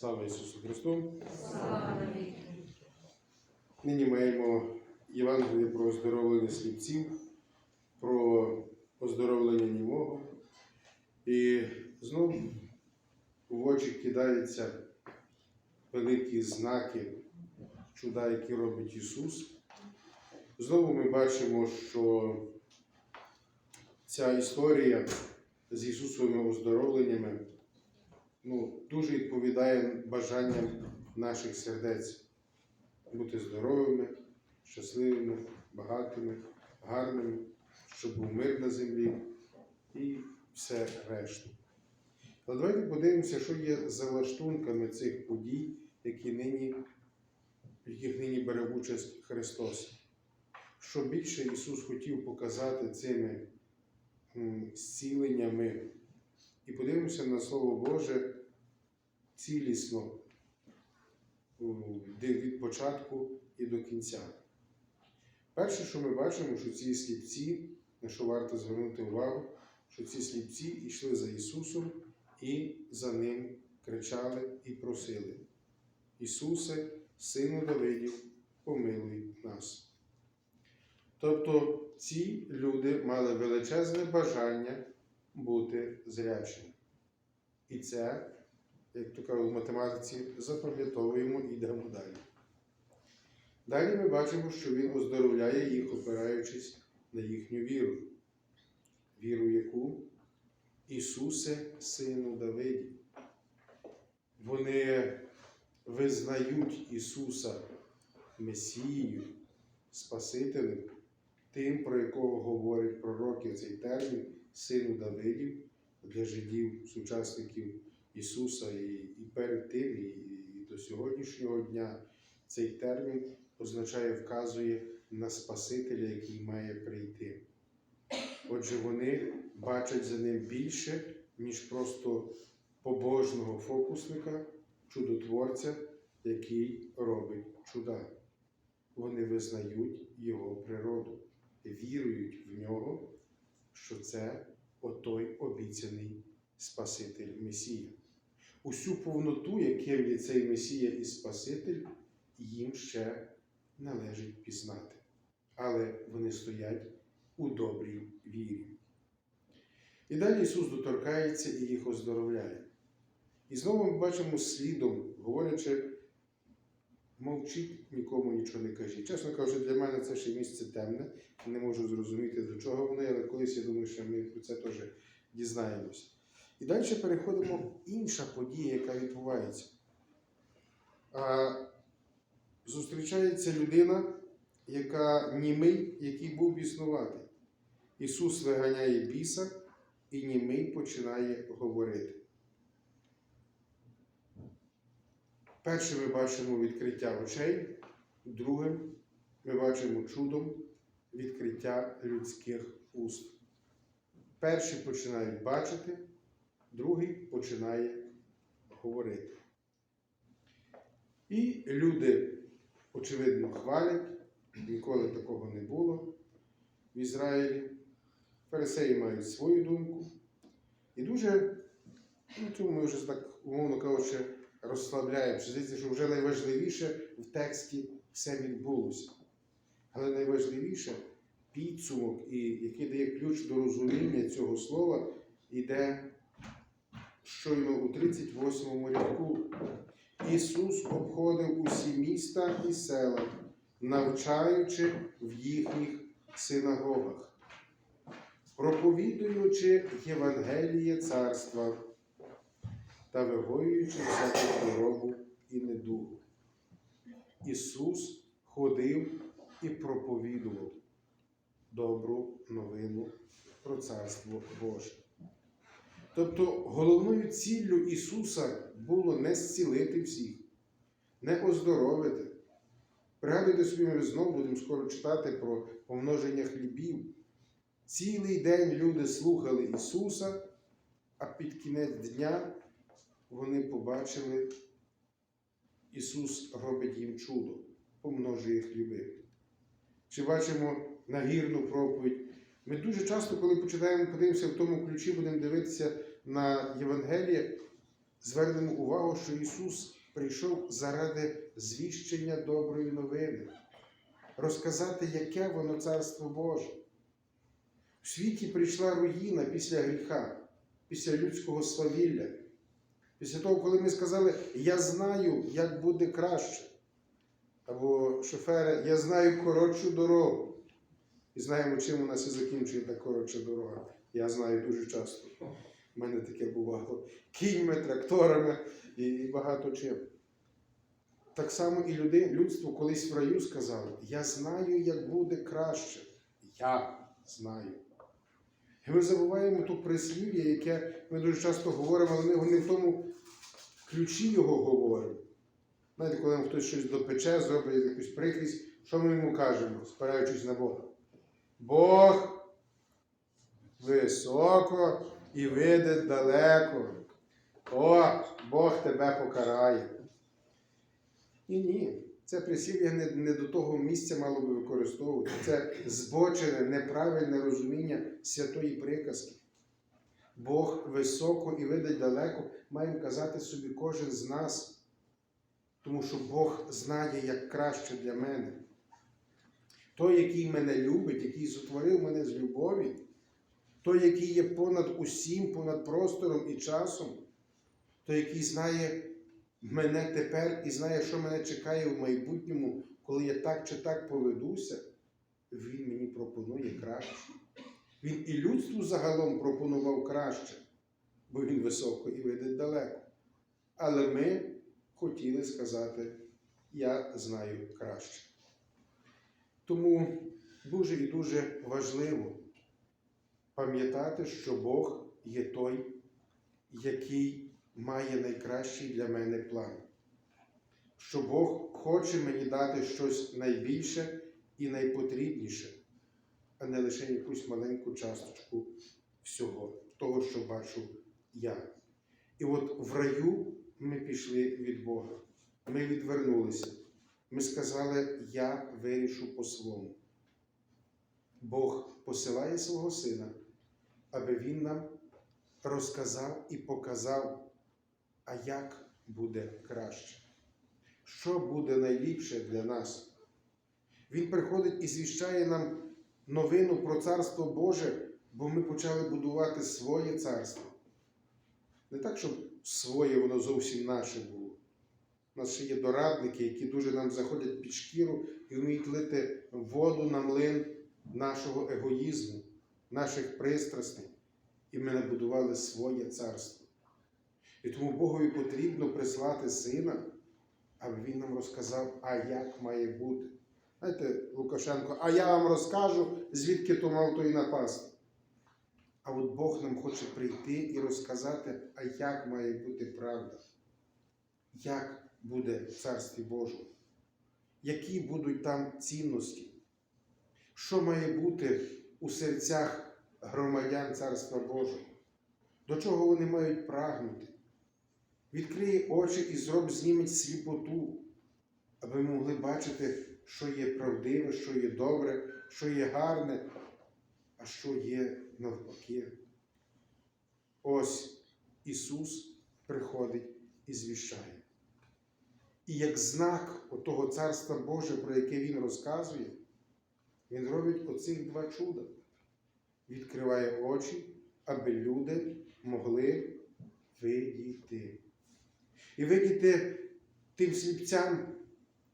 Слава Ісусу Христу! Слава. Нині маємо Євангеліє про оздоровлення сліпців, про оздоровлення німого. І знову в очі кидаються великі знаки, чуда, які робить Ісус. Знову ми бачимо, що ця історія з Ісусовими оздоровленнями ну, дуже відповідає бажанням наших сердець бути здоровими, щасливими, багатими, гарними, щоб був мир на землі і все решту. Але давайте подивимося, що є за лаштунками цих подій, які нині, яких нині бере участь Христос. Що більше Ісус хотів показати цими зціленнями. І подивимося на Слово Боже цілісно від початку і до кінця. Перше, що ми бачимо, що ці сліпці, на що варто звернути увагу, що ці сліпці йшли за Ісусом і за Ним кричали і просили. Ісусе, Сину Давидів, помилуй нас. Тобто ці люди мали величезне бажання бути зрячими. І це, як то кажуть в математиці, запам'ятовуємо і йдемо далі. Далі ми бачимо, що Він оздоровляє їх, опираючись на їхню віру. Віру яку? Ісусе, Сину Давидів. Вони визнають Ісуса Месією, Спасителем, тим, про якого говорить пророки цей термін, Сину Давидів для жидів, сучасників Ісуса і, і перед тим, і, і до сьогоднішнього дня цей термін означає, вказує на Спасителя, який має прийти. Отже, вони бачать за ним більше, ніж просто побожного фокусника, чудотворця, який робить чуда. Вони визнають його природу, вірують в нього, що це отой обіцяний Спаситель Месія. Усю повноту, яким є цей Месія і Спаситель, їм ще належить пізнати. Але вони стоять у добрій вірі. І далі Ісус доторкається і їх оздоровляє. І знову ми бачимо слідом, говорячи, мовчіть, нікому нічого не кажіть. Чесно кажучи, для мене це ще місце темне, не можу зрозуміти, до чого воно, але колись я думаю, що ми про це теж дізнаємося. І далі переходимо в інша подія, яка відбувається. А, Зустрічається людина, яка німий, який був біснуватий. Ісус виганяє біса, і німий починає говорити. Перше ми бачимо відкриття очей, друге ми бачимо чудом відкриття людських уст. Перший починають бачити, другий починає говорити. І люди, очевидно, хвалять, ніколи такого не було в Ізраїлі. Фарисеї мають свою думку. І дуже, ну цьому ми вже так, умовно кажучи, розслабляємо. Здається, що вже найважливіше в тексті все відбулося. Але найважливіше підсумок, і який дає ключ до розуміння цього слова, іде щойно у 38 рядку. Ісус обходив усі міста і села, навчаючи в їхніх синагогах, проповідуючи Євангеліє царства та вигоюючи всяку хворобу і недугу. Ісус ходив і проповідував добру новину про Царство Боже. Тобто головною ціллю Ісуса було не зцілити всіх, не оздоровити. Пригадуйте собі, ми знову будемо скоро читати про помноження хлібів. Цілий день люди слухали Ісуса, а під кінець дня вони побачили, Ісус робить їм чудо, помножує хліби. Чи бачимо нагірну проповідь? Ми дуже часто, коли починаємо подивимося в тому ключі, будемо дивитися на Євангеліє, звернемо увагу, що Ісус прийшов заради звіщення доброї новини, розказати, яке воно Царство Боже. В світі прийшла руїна після гріха, після людського свавілля. Після того, коли ми сказали, я знаю, як буде краще. Або шофери, я знаю коротшу дорогу. І знаємо, чим у нас і закінчує та коротша дорога. Я знаю дуже часто. У мене таке бувало. Кіньми, тракторами і, і багато чим. Так само і люди, людство колись в раю сказало: Я знаю, як буде краще. Я знаю. І ми забуваємо ту прислів'я, яке ми дуже часто говоримо, але ми не в тому ключі його говоримо. Знаєте, коли нам хтось щось допече, зробить якусь прикрість, що ми йому кажемо, спираючись на Бога? Бог високо і видить далеко. О, Бог тебе покарає. Ні, ні. Це прислів'я не, не до того місця мало би використовувати. Це збочене, неправильне розуміння святої приказки. Бог високо і видить далеко, має казати собі кожен з нас, тому що Бог знає, як краще для мене. Той, який мене любить, який сотворив мене з любові, той, який є понад усім, понад простором і часом, той, який знає мене тепер і знає, що мене чекає в майбутньому, коли я так чи так поведуся, він мені пропонує краще. Він і людству загалом пропонував краще, бо він високо і видить далеко. Але ми хотіли сказати, я знаю краще. Тому дуже і дуже важливо пам'ятати, що Бог є той, який має найкращий для мене план. Що Бог хоче мені дати щось найбільше і найпотрібніше, а не лише якусь маленьку часточку всього, того, що бачу я. І от в раю ми пішли від Бога. Ми відвернулися. Ми сказали, я вирішу по-своєму. Бог посилає свого сина, аби він нам розказав і показав, а як буде краще, що буде найліпше для нас. Він приходить і звіщає нам новину про Царство Боже, бо ми почали будувати своє царство. Не так, щоб своє воно зовсім наше було. У нас ще є дорадники, які дуже нам заходять під шкіру і вміють лити воду на млин нашого егоїзму, наших пристрастей. І ми набудували своє царство. І тому Богові потрібно прислати сина, аби він нам розказав, а як має бути. Знаєте, Лукашенко, а я вам розкажу, звідки то мав то і напасти. А от Бог нам хоче прийти і розказати, а як має бути правда, як буде в Царстві Божому, які будуть там цінності, що має бути у серцях громадян Царства Божого, до чого вони мають прагнути. Відкриє очі і зроб зніметь сліпоту, аби могли бачити, що є правдиве, що є добре, що є гарне, а що є навпаки. Ось Ісус приходить і звіщає. І як знак того Царства Боже, про яке Він розказує, Він робить оцих два чуда. Відкриває очі, аби люди могли видіти. І видіти тим сліпцям,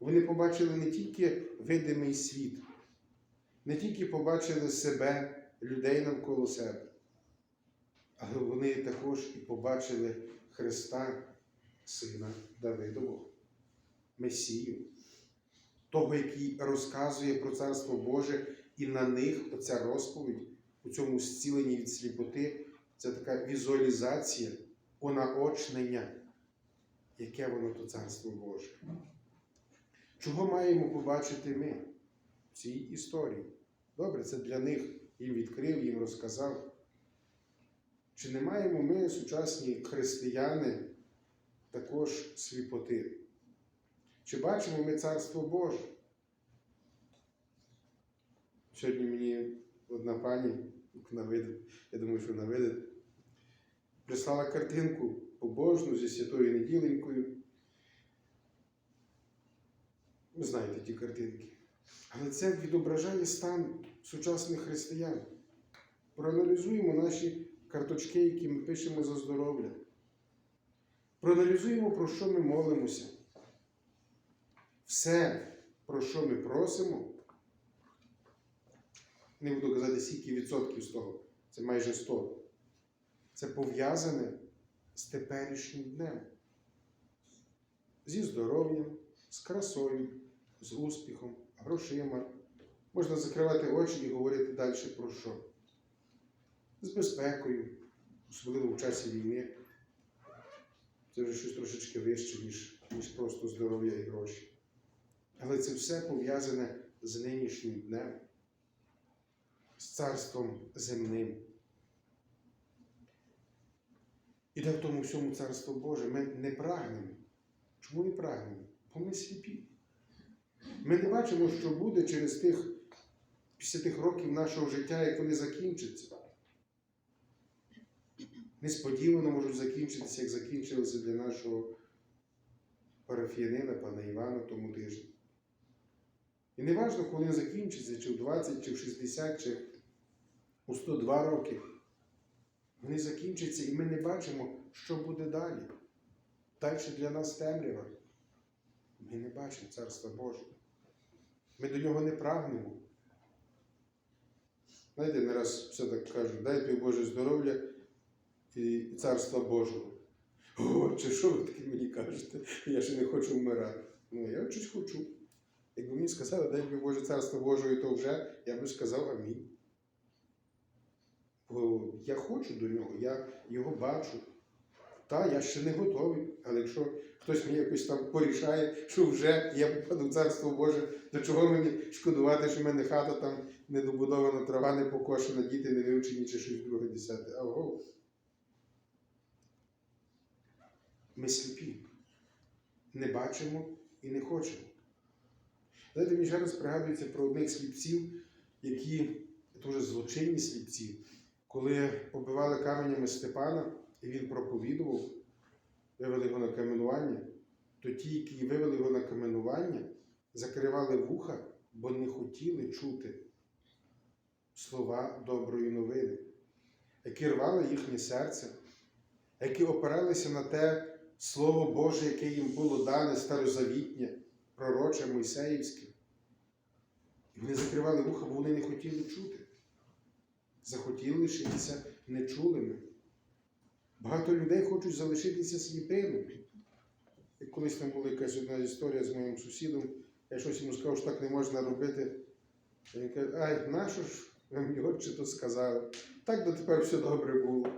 вони побачили не тільки видимий світ, не тільки побачили себе, людей навколо себе, але вони також і побачили Христа, Сина Давидового, Месію, того, який розказує про Царство Боже, і на них оця розповідь у цьому зціленні від сліпоти це така візуалізація, онаочнення, яке воно то Царство Боже. Чого маємо побачити ми в цій історії? Добре, це для них їм відкрив, їм розказав. Чи не маємо ми, сучасні християни, також сліпоти? Чи бачимо ми Царство Боже? Сьогодні мені одна пані, вона я думаю, що вона видить, прислала картинку побожну, зі святою неділенькою. Ви знаєте ті картинки. Але це відображає стан сучасних християн. Проаналізуємо наші карточки, які ми пишемо за здоров'я. Проаналізуємо, про що ми молимося. Все, про що ми просимо, не буду казати, скільки відсотків з того, це майже 100. Це пов'язане з теперішнім днем. Зі здоров'ям, з красою, з успіхом, грошима. Можна закривати очі і говорити далі про що? З безпекою, особливо в часі війни. Це вже щось трошечки вище, ніж, ніж просто здоров'я і гроші. Але це все пов'язане з нинішнім днем, з царством земним. І де в тому всьому царство Боже ми не прагнемо. Чому не прагнемо? Бо ми сліпі. Ми не бачимо, що буде через тих, після тих років нашого життя, як вони закінчаться. Несподівано можуть закінчитися, як закінчилися для нашого парафіянина, пана Івана тому тижні. І не важливо, коли закінчиться, чи в 20, чи в 60, чи у 102 роки. Вони закінчаться, і ми не бачимо, що буде далі. Далі для нас темрява. Ми не бачимо Царства Божого. Ми до нього не прагнемо. Знаєте, не раз все так кажуть, дай тобі Боже здоров'я і Царства Божого. О, чи що ви таке мені кажете? Я ще не хочу вмирати. Ну, я щось хочу. Якби мені сказали, дай тобі Боже Царство Божого, то вже я би сказав амінь. Бо я хочу до нього, я його бачу. Та, я ще не готовий, але якщо хтось мені якось там порішає, що вже я попаду в Царство Боже, до чого мені шкодувати, що в мене хата там недобудована, трава не покошена, діти не вивчені чи щось друге десяте. Аго. Ми сліпі. Не бачимо і не хочемо. Знаєте, мені ще раз пригадується про одних сліпців, які дуже злочинні сліпці, коли побивали каменями Степана, і він проповідував, вивели його на каменування, то ті, які вивели його на каменування, закривали вуха, бо не хотіли чути слова доброї новини, які рвали їхнє серце, які опиралися на те Слово Боже, яке їм було дане старозавітнє, пророче Мойсеївське. Вони закривали вуха, бо вони не хотіли чути. Захотіли лишитися нечулими. Багато людей хочуть залишитися сліпими. Як колись там була якась одна історія з моїм сусідом, я щось йому сказав, що так не можна робити. Він каже, ай, нащо ж ви мені отче то сказали? Так дотепер все добре було.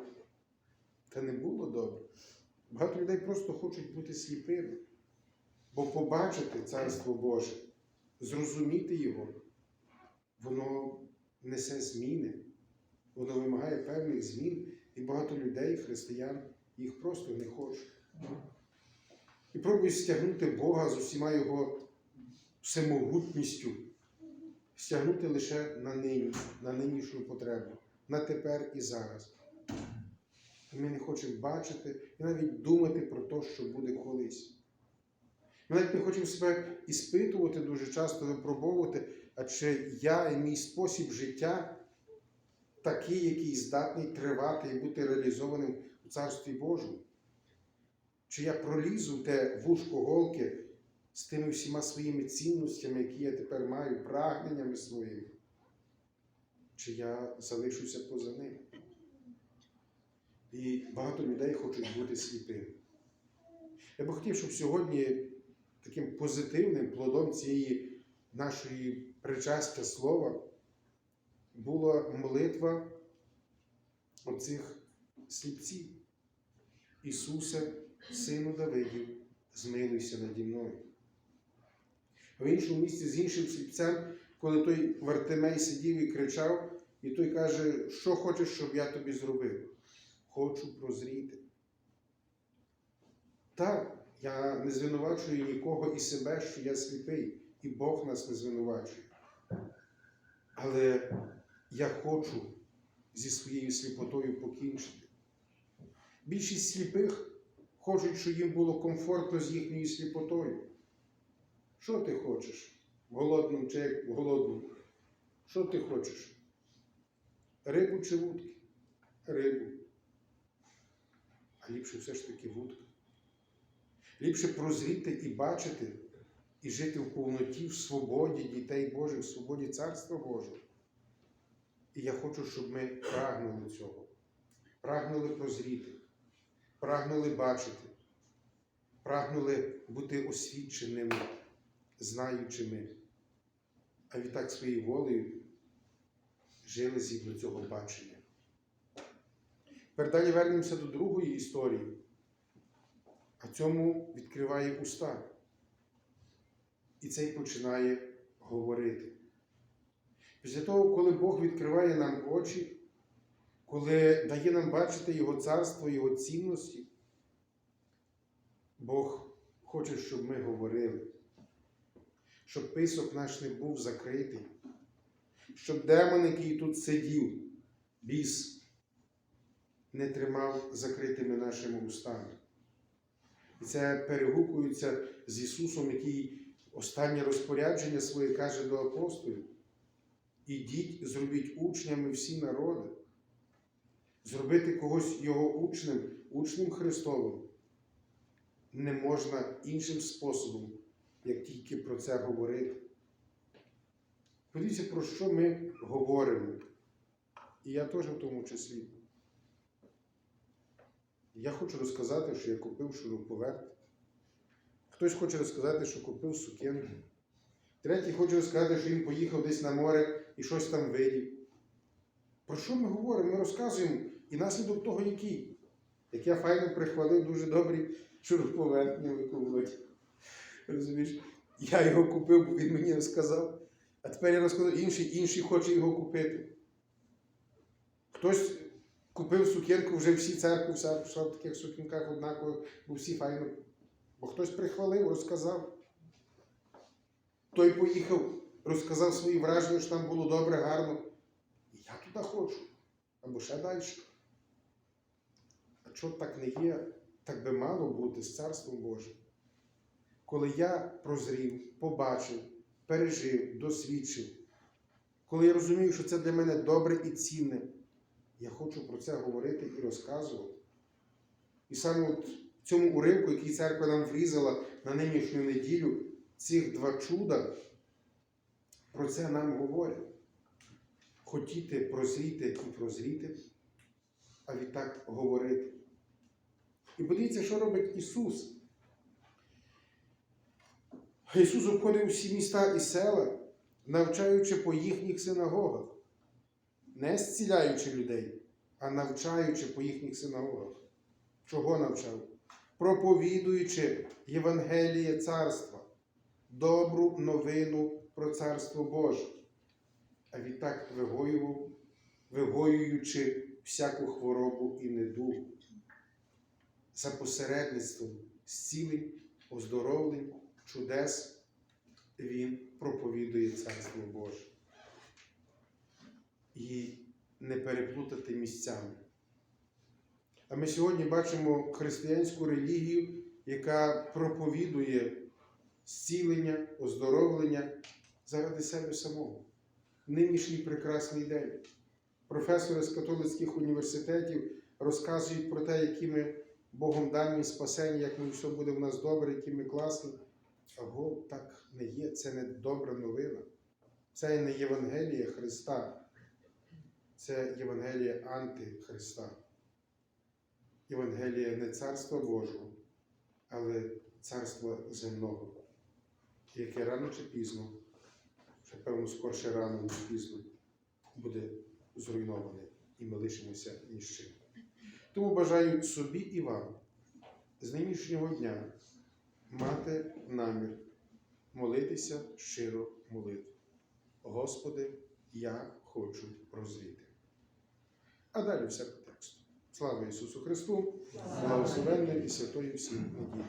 Та не було добре. Багато людей просто хочуть бути сліпими, бо побачити Царство Боже, зрозуміти його, воно несе зміни, воно вимагає певних змін, і багато людей, християн, їх просто не хочуть. І пробують стягнути Бога з усіма його всемогутністю, стягнути лише на нині, на нинішню потребу, на тепер і зараз. І ми не хочемо бачити і навіть думати про те, що буде колись. Ми навіть не хочемо себе іспитувати дуже часто, випробовувати, а чи я і мій спосіб життя такий, який здатний тривати і бути реалізованим у Царстві Божому? Чи я пролізу в те вушко голки з тими всіма своїми цінностями, які я тепер маю, прагненнями своїми? Чи я залишуся поза ним? І багато людей хочуть бути сліпими. Я би хотів, щоб сьогодні таким позитивним плодом цієї нашої причастя слова була молитва оцих сліпців. Ісусе, Сину Давидів, змилуйся наді мною. В іншому місці з іншим сліпцем, коли той Вартимей сидів і кричав, і той каже, що хочеш, щоб я тобі зробив? Хочу прозріти. Так, я не звинувачую нікого і себе, що я сліпий, і Бог нас не звинувачує. Але я хочу зі своєю сліпотою покінчити. Більшість сліпих хочуть, щоб їм було комфортно з їхньою сліпотою. Що ти хочеш? Голодним чи як голодним? Що ти хочеш? Рибу чи вудки? Рибу. А ліпше все ж таки вудка. Ліпше прозріти і бачити, і жити в повноті, в свободі дітей Божих, в свободі Царства Божого. І я хочу, щоб ми прагнули цього, прагнули прозріти, прагнули бачити, прагнули бути освіченими, знаючими, а відтак своєю волею жили згідно цього бачення. Тепер далі вернемося до другої історії, а цьому відкриває уста. І цей починає говорити. Після того, коли Бог відкриває нам очі, коли дає нам бачити Його царство, Його цінності, Бог хоче, щоб ми говорили, щоб писок наш не був закритий, щоб демон, який тут сидів, біс, не тримав закритими нашими устами. І це перегукується з Ісусом, який останнє розпорядження своє каже до апостолів. Ідіть, зробіть учнями всі народи. Зробити когось його учнем, учнем Христовим не можна іншим способом, як тільки про це говорити. Подивіться, про що ми говоримо. І я теж в тому числі. Я хочу розказати, що я купив шуруповерт. Хтось хоче розказати, що купив сукенку. Третій хоче розказати, що він поїхав десь на море і щось там видів. Про що ми говоримо? Ми розказуємо і наслідок того, який. Як я файно прихвалив дуже добрий шуруповерт Нілику Володь. Розумієш? Я його купив, бо він мені розказав. А тепер я розказав, інший, інший хоче його купити. Хтось купив сукенку, вже всі церкви, пішла в таких сукенках однаково, бо всі файно. Бо хтось прихвалив, розказав. Той поїхав, розказав свої враження, що там було добре, гарно. І я туди хочу. Або ще далі. А чого так не є? Так би мало бути з Царством Божим. Коли я прозрів, побачив, пережив, досвідчив, коли я розумію, що це для мене добре і цінне, я хочу про це говорити і розказувати. І саме от цьому уривку, який церква нам врізала на нинішню неділю, цих два чуда, про це нам говорять. Хотіти прозріти і прозріти, а відтак говорити. І подивіться, що робить Ісус. Ісус обходив всі міста і села, навчаючи по їхніх синагогах, не зціляючи людей, а навчаючи по їхніх синагогах. Чого навчав? Проповідуючи Євангеліє Царства, добру новину про Царство Боже, а відтак вигоюючи всяку хворобу і недугу. За посередництвом зцілень, оздоровлень, чудес Він проповідує Царство Боже. І не переплутати місцями. А ми сьогодні бачимо християнську релігію, яка проповідує зцілення, оздоровлення заради себе самого. Нинішній прекрасний день. Професори з католицьких університетів розказують про те, які Богом дані спасені, як ми все буде в нас добре, які ми класні. Аго, так не є, це не добра новина. Це не Євангеліє Христа, це Євангеліє антихриста. Євангеліє не Царства Божого, але Царства земного, яке рано чи пізно, ще певно скорше рано, ніж пізно, буде зруйноване, і ми лишимося ні з чим. Тому бажаю собі і вам з нинішнього дня мати намір молитися щиро молитву. Господи, я хочу прозріти. А далі все. Слава Ісусу Христу, благословенної і святої всім неділі.